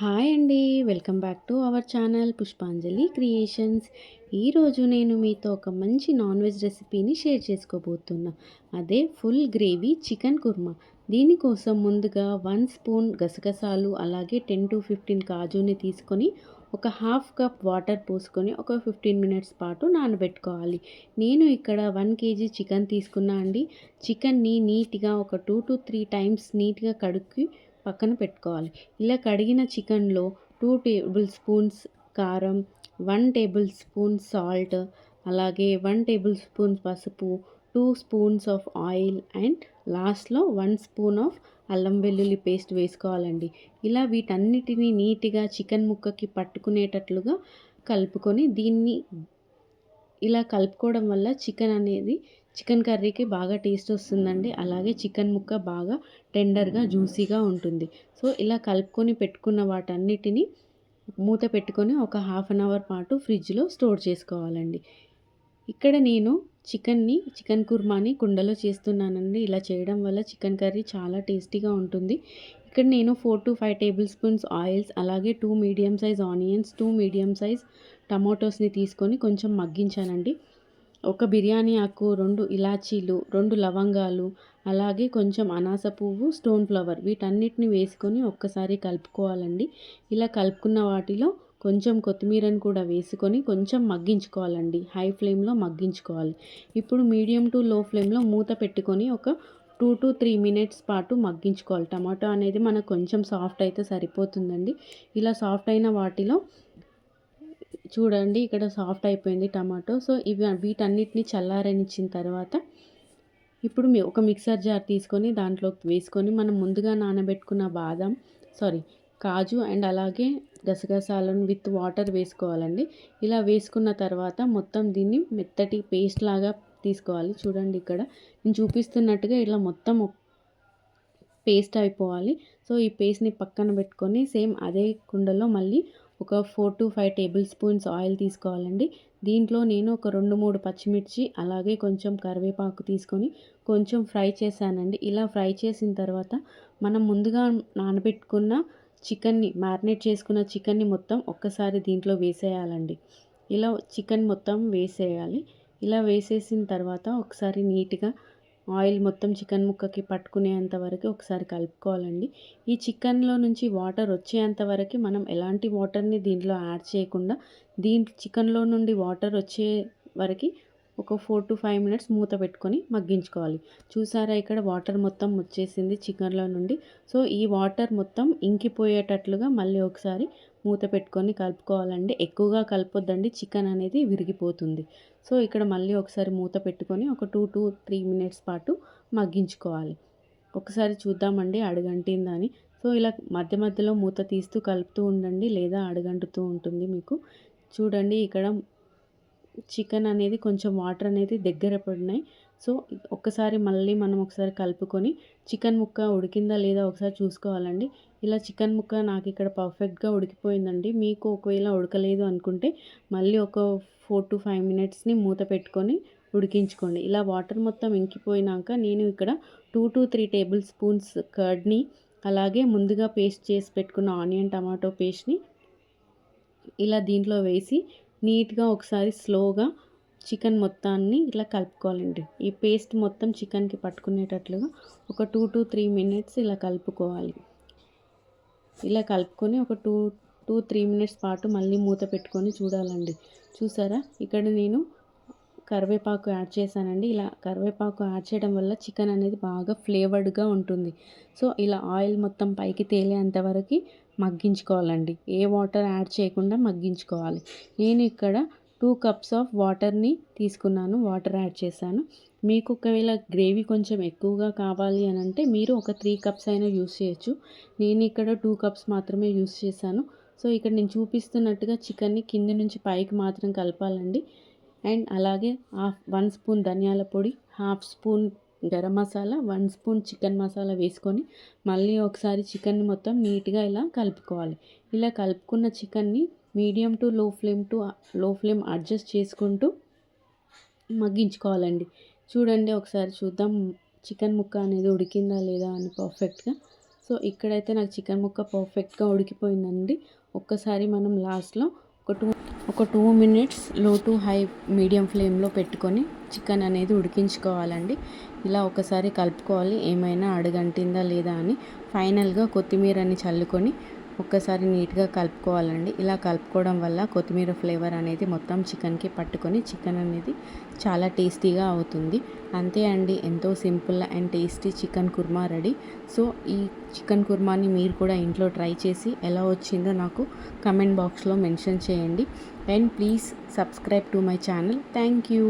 Hi అండి. Welcome back to our channel Pushpanjali creations. ఈరోజు నేను మీతో ఒక మంచి నాన్ వెజ్ రెసిపీని షేర్ చేసుకోబోతున్నా. అదే ఫుల్ గ్రేవీ చికెన్ కుర్మా. దీనికోసం ముందుగా వన్ స్పూన్ గసగసాలు అలాగే టెన్ టు ఫిఫ్టీన్ కాజుని తీసుకొని ఒక హాఫ్ కప్ వాటర్ పోసుకొని ఒక ఫిఫ్టీన్ మినిట్స్ పాటు నానబెట్టుకోవాలి. నేను ఇక్కడ వన్ కేజీ చికెన్ తీసుకున్నా అండి. చికెన్ని నీట్గా ఒక టూ టు త్రీ టైమ్స్ నీట్గా కడుక్కి పక్కన పెట్టుకోవాలి. ఇలా కడిగిన చికెన్లో టూ టేబుల్ స్పూన్స్ కారం వన్ టేబుల్ స్పూన్ సాల్ట్ అలాగే వన్ టేబుల్ స్పూన్ పసుపు two spoons of oil and లాస్ట్లో వన్ స్పూన్ ఆఫ్ అల్లం వెల్లుల్లి పేస్ట్ వేసుకోవాలండి. ఇలా వీటన్నిటినీ నీట్గా చికెన్ ముక్కకి పట్టుకునేటట్లుగా కలుపుకొని దీన్ని ఇలా కలుపుకోవడం వల్ల చికెన్ అనేది చికెన్ కర్రీకి బాగా టేస్ట్ వస్తుందండి. అలాగే చికెన్ ముక్క బాగా టెండర్గా జ్యూసీగా ఉంటుంది. సో ఇలా కలుపుకొని పెట్టుకున్న వాటన్నిటిని మూత పెట్టుకొని ఒక హాఫ్ అన్ అవర్ పాటు ఫ్రిడ్జ్లో స్టోర్ చేసుకోవాలండి. ఇక్కడ నేను చికెన్ని చికెన్ కుర్మాని కుండలో చేస్తున్నానండి. ఇలా చేయడం వల్ల చికెన్ కర్రీ చాలా టేస్టీగా ఉంటుంది. ఇక్కడ నేను four to five tablespoons oils అలాగే two medium size onions two medium size టమాటోస్ని తీసుకొని కొంచెం మగ్గించానండి. ఒక బిర్యానీ ఆకు రెండు ఇలాచీలు రెండు లవంగాలు అలాగే కొంచెం అనాస పువ్వు స్టోన్ ఫ్లవర్ వీటన్నిటిని వేసుకొని ఒక్కసారి కలుపుకోవాలండి. ఇలా కలుపుకున్న వాటిలో కొంచెం కొత్తిమీరని కూడా వేసుకొని కొంచెం మగ్గించుకోవాలండి. హై ఫ్లేమ్లో మగ్గించుకోవాలి. ఇప్పుడు మీడియం టు లో ఫ్లేమ్లో మూత పెట్టుకొని ఒక టూ టు త్రీ మినిట్స్ పాటు మగ్గించుకోవాలి. టమాటో అనేది మనకు కొంచెం సాఫ్ట్ అయితే సరిపోతుందండి. ఇలా సాఫ్ట్ అయిన వాటిలో చూడండి ఇక్కడ సాఫ్ట్ అయిపోయింది టమాటో. సో ఇవి వీటన్నిటిని చల్లారనిచ్చిన తర్వాత ఇప్పుడు ఒక మిక్సర్ జార్ తీసుకొని దాంట్లో వేసుకొని మనం ముందుగా నానబెట్టుకున్న బాదం సారీ కాజు అండ్ అలాగే గసగసాలను విత్ వాటర్ వేసుకోవాలండి. ఇలా వేసుకున్న తర్వాత మొత్తం దీన్ని మెత్తటి పేస్ట్ లాగా తీసుకోవాలి. చూడండి ఇక్కడ. నేను చూపిస్తున్నట్టుగా ఇలా మొత్తం పేస్ట్ అయిపోవాలి. సో ఈ పేస్ట్ని పక్కన పెట్టుకొని సేమ్ అదే కుండలో మళ్ళీ ఒక four to five tablespoons oil తీసుకోవాలండి. దీంట్లో నేను ఒక రెండు మూడు పచ్చిమిర్చి అలాగే కొంచెం కరివేపాకు తీసుకొని కొంచెం ఫ్రై చేశానండి. ఇలా ఫ్రై చేసిన తర్వాత మనం ముందుగా నానబెట్టుకున్న చికెన్ని మ్యారినేట్ చేసుకున్న చికెన్ని మొత్తం ఒక్కసారి దీంట్లో వేసేయాలండి. ఇలా చికెన్ మొత్తం వేసేయాలి. ఇలా వేసేసిన తర్వాత ఒకసారి నీట్గా ఆయిల్ మొత్తం చికెన్ ముక్కకి పట్టుకునేంత వరకు ఒకసారి కలుపుకోవాలండి. ఈ చికెన్లో నుంచి వాటర్ వచ్చేంత వరకు మనం ఎలాంటి వాటర్ని దీంట్లో యాడ్ చేయకుండా దీని చికెన్లో నుండి వాటర్ వచ్చే వరకు ఒక ఫోర్ టు ఫైవ్ మినిట్స్ మూత పెట్టుకొని మగ్గించుకోవాలి. చూసారా ఇక్కడ వాటర్ మొత్తం వచ్చేసింది చికెన్లో నుండి. సో ఈ వాటర్ మొత్తం ఇంకిపోయేటట్లుగా మళ్ళీ ఒకసారి మూత పెట్టుకొని కలుపుకోవాలండి. ఎక్కువగా కలపొద్దండి చికెన్ అనేది విరిగిపోతుంది. సో ఇక్కడ మళ్ళీ ఒకసారి మూత పెట్టుకొని ఒక టూ టు త్రీ మినిట్స్ పాటు మగ్గించుకోవాలి. ఒకసారి చూద్దామండి అడుగంటిందని. సో ఇలా మధ్య మధ్యలో మూత తీస్తూ కలుపుతూ ఉండండి లేదా అడుగంటుతూ ఉంటుంది మీకు. చూడండి ఇక్కడ చికెన్ అనేది కొంచెం వాటర్ అనేది దగ్గర పడినాయి. సో ఒక్కసారి మళ్ళీ మనం ఒకసారి కలుపుకొని చికెన్ ముక్క ఉడికిందా లేదా ఒకసారి చూసుకోవాలండి. ఇలా చికెన్ ముక్క నాకు ఇక్కడ పర్ఫెక్ట్గా ఉడికిపోయిందండి. మీకు ఒకవేళ ఉడకలేదు అనుకుంటే మళ్ళీ ఒక ఫోర్ టు ఫైవ్ మినిట్స్ని మూత పెట్టుకొని ఉడికించుకోండి. ఇలా వాటర్ మొత్తం ఇంకిపోయినాక నేను ఇక్కడ two to three tablespoons కర్డ్ని అలాగే ముందుగా పేస్ట్ చేసి పెట్టుకున్న ఆనియన్ టమాటో పేస్ట్ని ఇలా దీంట్లో వేసి నీట్గా ఒకసారి స్లోగా చికెన్ మొత్తాన్ని ఇట్లా కలుపుకోవాలండి. ఈ పేస్ట్ మొత్తం చికెన్కి పట్టుకునేటట్లుగా ఒక టూ టు త్రీ మినిట్స్ ఇలా కలుపుకోవాలి. ఇలా కలుపుకొని ఒక టూ టూ త్రీ మినిట్స్ పాటు మళ్ళీ మూత పెట్టుకొని చూడాలండి. చూసారా? ఇక్కడ నేను కరివేపాకు యాడ్ చేశానండి. ఇలా కరివేపాకు యాడ్ చేయడం వల్ల చికెన్ అనేది బాగా ఫ్లేవర్డ్గా ఉంటుంది. సో ఇలా ఆయిల్ మొత్తం పైకి తేలేంత వరకు మగ్గించుకోవాలండి. ఏ వాటర్ యాడ్ చేయకుండా మగ్గించుకోవాలి. నేను ఇక్కడ టూ కప్స్ ఆఫ్ వాటర్ని తీసుకున్నాను. వాటర్ యాడ్ చేశాను. మీకు ఒకవేళ గ్రేవీ కొంచెం ఎక్కువగా కావాలి అని అంటే మీరు ఒక త్రీ కప్స్ అయినా యూస్ చేయొచ్చు. నేను ఇక్కడ టూ కప్స్ మాత్రమే యూస్ చేశాను. సో ఇక్కడ నేను చూపిస్తున్నట్టుగా చికెన్ని కింద నుంచి పైకి మాత్రం కలపాలండి. అండ్ అలాగే హాఫ్ వన్ స్పూన్ ధనియాల పొడి half spoon garam masala one spoon chicken masala వేసుకొని మళ్ళీ ఒకసారి చికెన్ని మొత్తం నీట్గా ఇలా కలుపుకోవాలి. ఇలా కలుపుకున్న చికెన్ని medium to low flame to low flame adjust చేసుకుంటూ మగ్గించుకోవాలండి. చూడండి ఒకసారి చూద్దాం చికెన్ ముక్క అనేది ఉడికిందా లేదా అని పర్ఫెక్ట్గా. సో సో ఇక్కడైతే నాకు చికెన్ ముక్క పర్ఫెక్ట్గా ఉడికిపోయిందండి. ఒక్కసారి మనం లాస్ట్లో ఒక టూ ఒక టూ మినిట్స్లో టు హై మీడియం ఫ్లేమ్లో పెట్టుకొని చికెన్ అనేది ఉడికించుకోవాలండి. ఇలా ఒకసారి కలుపుకోవాలి. ఏమైనా అడుగంటిందా లేదా అని ఫైనల్గా కొత్తిమీరని చల్లుకొని ఒక్కసారి నీట్గా కలుపుకోవాలండి. ఇలా కలుపుకోవడం వల్ల కొత్తిమీర ఫ్లేవర్ అనేది మొత్తం చికెన్కి పట్టుకొని చికెన్ అనేది చాలా టేస్టీగా అవుతుంది. అంతే అండి ఎంతో simple and tasty chicken korma ready. So ఈ చికెన్ కుర్మాని మీరు కూడా ఇంట్లో ట్రై చేసి ఎలా వచ్చిందో నాకు కమెంట్ బాక్స్లో మెన్షన్ చేయండి. And please subscribe to my channel. Thank you.